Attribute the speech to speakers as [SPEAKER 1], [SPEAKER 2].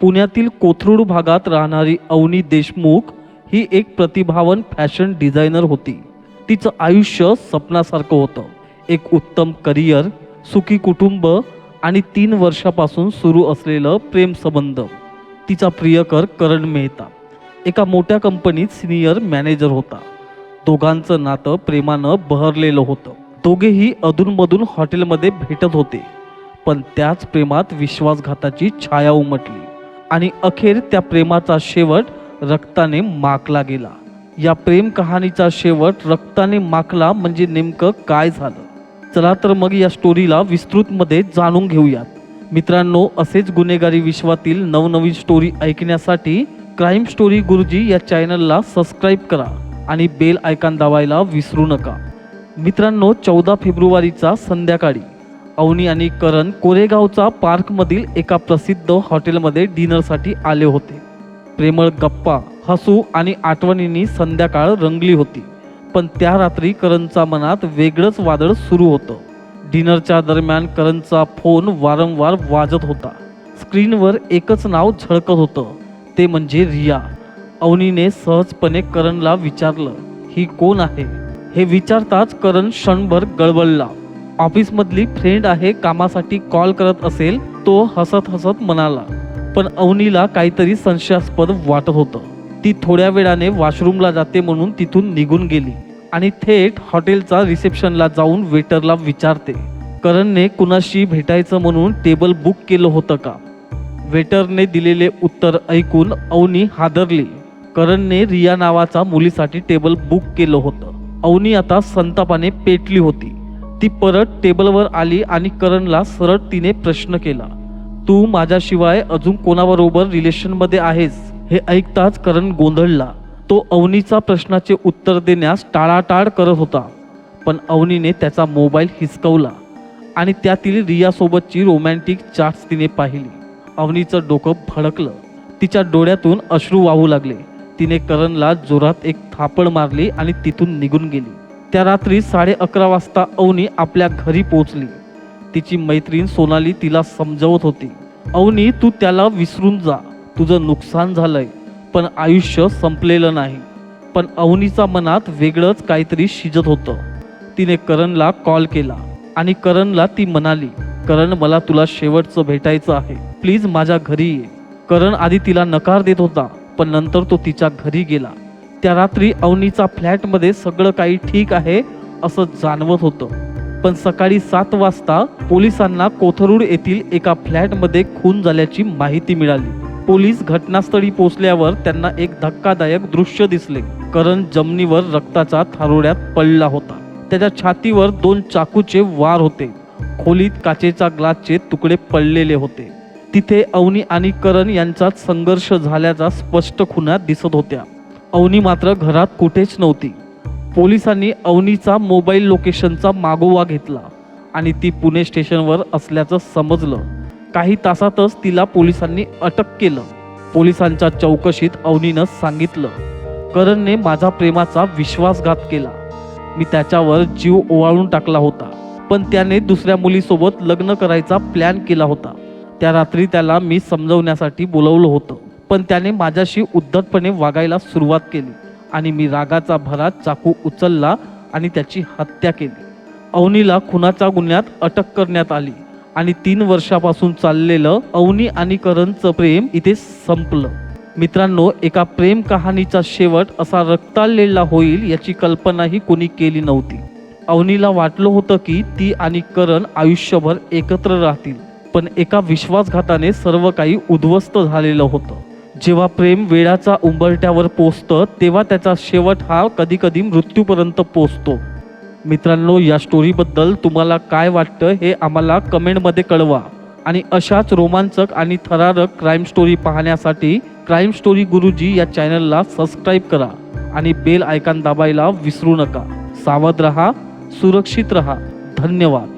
[SPEAKER 1] पुण्यातील कोथरूड भागात राहणारी अवनी देशमुख ही एक प्रतिभावन फॅशन डिझायनर होती. तिचं आयुष्य स्वप्नासारखं होतं. एक उत्तम करिअर सुखी कुटुंब आणि तीन वर्षापासून सुरू असलेलं प्रेमसंबंध तिचा प्रियकर करण मेहता. एका मोठ्या कंपनीत सिनियर मॅनेजर होता. दोघांचं नातं प्रेमानं बहरलेलं होतं. दोघेही अधूनमधून हॉटेलमध्ये भेटत होते. पण त्याच प्रेमात विश्वासघाताची छाया उमटली. आणि अखेर त्या प्रेमाचा शेवट रक्ताने माकला गेला. या प्रेम कहाणीचा शेवट रक्ताने माकला म्हणजे नेमकं काय झालं? चला तर मग या स्टोरीला विस्तृतमध्ये जाणून घेऊयात. मित्रांनो असेच गुन्हेगारी विश्वातील नवनवीन स्टोरी ऐकण्यासाठी क्राईम स्टोरी गुरुजी या चॅनलला सबस्क्राईब करा आणि बेल आयकॉन दाबायला विसरू नका. मित्रांनो चौदा फेब्रुवारीचा संध्याकाळी अवनी आणि करण कोरेगावचा पार्कमधील एका प्रसिद्ध हॉटेलमध्ये डिनरसाठी आले होते. प्रेमळ गप्पा हसू आणि आठवणींनी संध्याकाळ रंगली होती. पण त्या रात्री करणचा मनात वेगळंच वादळ सुरू होतं. डिनरच्या दरम्यान करणचा फोन वारंवार वाजत होता. स्क्रीनवर एकच नाव झळकत होतं. ते म्हणजे रिया. अवनीने सहजपणे करणला विचारलं ही कोण आहे? हे विचारताच करण क्षणभर गळबळला. ऑफिसमधली फ्रेंड आहे कामासाठी कॉल करत असेल तो हसत हसत म्हणाला पण अवनीला काहीतरी संशयास्पद वाटत होतं. ती थोड्या वेळाने वॉशरूमला जाते म्हणून तिथून निघून गेली आणि थेट हॉटेलचा रिसेप्शनला जाऊन वेटरला विचारते करणने कुणाशी भेटायचं म्हणून टेबल बुक केलं होतं का? वेटरने दिलेले उत्तर ऐकून अवनी हादरली. करणने रिया नावाचा मुलीसाठी टेबल बुक केलं होतं. अवनी आता संतापाने पेटली होती. ती परत टेबलवर आली आणि करणला सरळ तिने प्रश्न केला तू माझ्याशिवाय अजून कोणाबरोबर रिलेशनमध्ये आहेस? हे ऐकताच करण गोंधळला. तो अवनीचा प्रश्नाचे उत्तर देण्यास टाळाटाळ करत होता पण अवनीने त्याचा मोबाईल हिसकवला आणि त्यातील रियासोबतची रोमॅन्टिक चार्ट्स तिने पाहिली. अवनीचं डोकं भडकलं. तिच्या डोळ्यातून अश्रू वाहू लागले. तिने करणला जोरात एक थापड मारली आणि तिथून निघून गेली. त्या रात्री साडे अकरा वाजता अवनी आपल्या घरी पोहोचली. तिची मैत्रीण सोनाली तिला समजवत होती. अवनी तू त्याला विसरून जा. तुझं नुकसान झालंय पण आयुष्य संपलेलं नाही. पण अवनीचा मनात वेगळंच काहीतरी शिजत होतं. तिने करणला कॉल केला आणि करणला ती म्हणाली करण मला तुला शेवटचं भेटायचं आहे. प्लीज माझ्या घरी ये. करण आधी तिला नकार देत होता पण नंतर तो तिच्या घरी गेला. त्या रात्री अवनीचा फ्लॅटमध्ये सगळं काही ठीक आहे असं जाणवत होतं. पण सकाळी सात वाजता पोलिसांना कोथरूड येथील एका फ्लॅटमध्ये खून झाल्याची माहिती मिळाली. पोलीस घटनास्थळी पोहोचल्यावर त्यांना एक धक्कादायक दृश्य दिसले. करण जमिनीवर रक्ताचा थारोड्यात पडला होता. त्याच्या छातीवर दोन चाकूचे वार होते. खोलीत काचेचा ग्लासचे तुकडे पडलेले होते. तिथे अवनी आणि करण यांचा संघर्ष झाल्याचा स्पष्ट खुणा दिसत होत्या. अवनी मात्र घरात कुठेच नव्हती. पोलिसांनी अवनीचा मोबाईल लोकेशनचा मागोवा घेतला आणि ती पुणे स्टेशनवर असल्याचं समजलं. काही तासातच तिला पोलिसांनी अटक केलं. पोलिसांच्या चौकशीत अवनीनं सांगितलं करणने माझा प्रेमाचा विश्वासघात केला. मी त्याच्यावर जीव ओवाळून टाकला होता पण त्याने दुसऱ्या मुलीसोबत लग्न करायचा प्लॅन केला होता. त्या रात्री त्याला मी समजवण्यासाठी बोलवलं होतं. पण त्याने माझ्याशी उद्धटपणे वागायला सुरुवात केली आणि मी रागाचा भरात चाकू उचलला आणि त्याची हत्या केली. अवनीला खुनाच्या गुन्ह्यात अटक करण्यात आली आणि तीन वर्षापासून चाललेलं अवनी आणि करणचं प्रेम इथे संपलं. मित्रांनो एका प्रेम कहाणीचा शेवट असा रक्ताळलेला होईल याची कल्पनाही कोणी केली नव्हती. अवनीला वाटलं होतं की ती आणि करण आयुष्यभर एकत्र राहतील पण एका विश्वासघाताने सर्व काही उद्ध्वस्त झालेलं होतं. जेव्हा प्रेम वेळाचा उंबरट्यावर पोचतं तेव्हा त्याचा शेवट हा कधी कधी मृत्यूपर्यंत पोचतो. मित्रांनो या स्टोरीबद्दल तुम्हाला काय वाटतं हे आम्हाला कमेंटमध्ये कळवा. आणि अशाच रोमांचक आणि थरारक क्राईम स्टोरी पाहण्यासाठी क्राईम स्टोरी गुरुजी या चॅनलला सबस्क्राईब करा आणि बेल आयकॉन दाबायला विसरू नका. सावध रहा सुरक्षित रहा. धन्यवाद.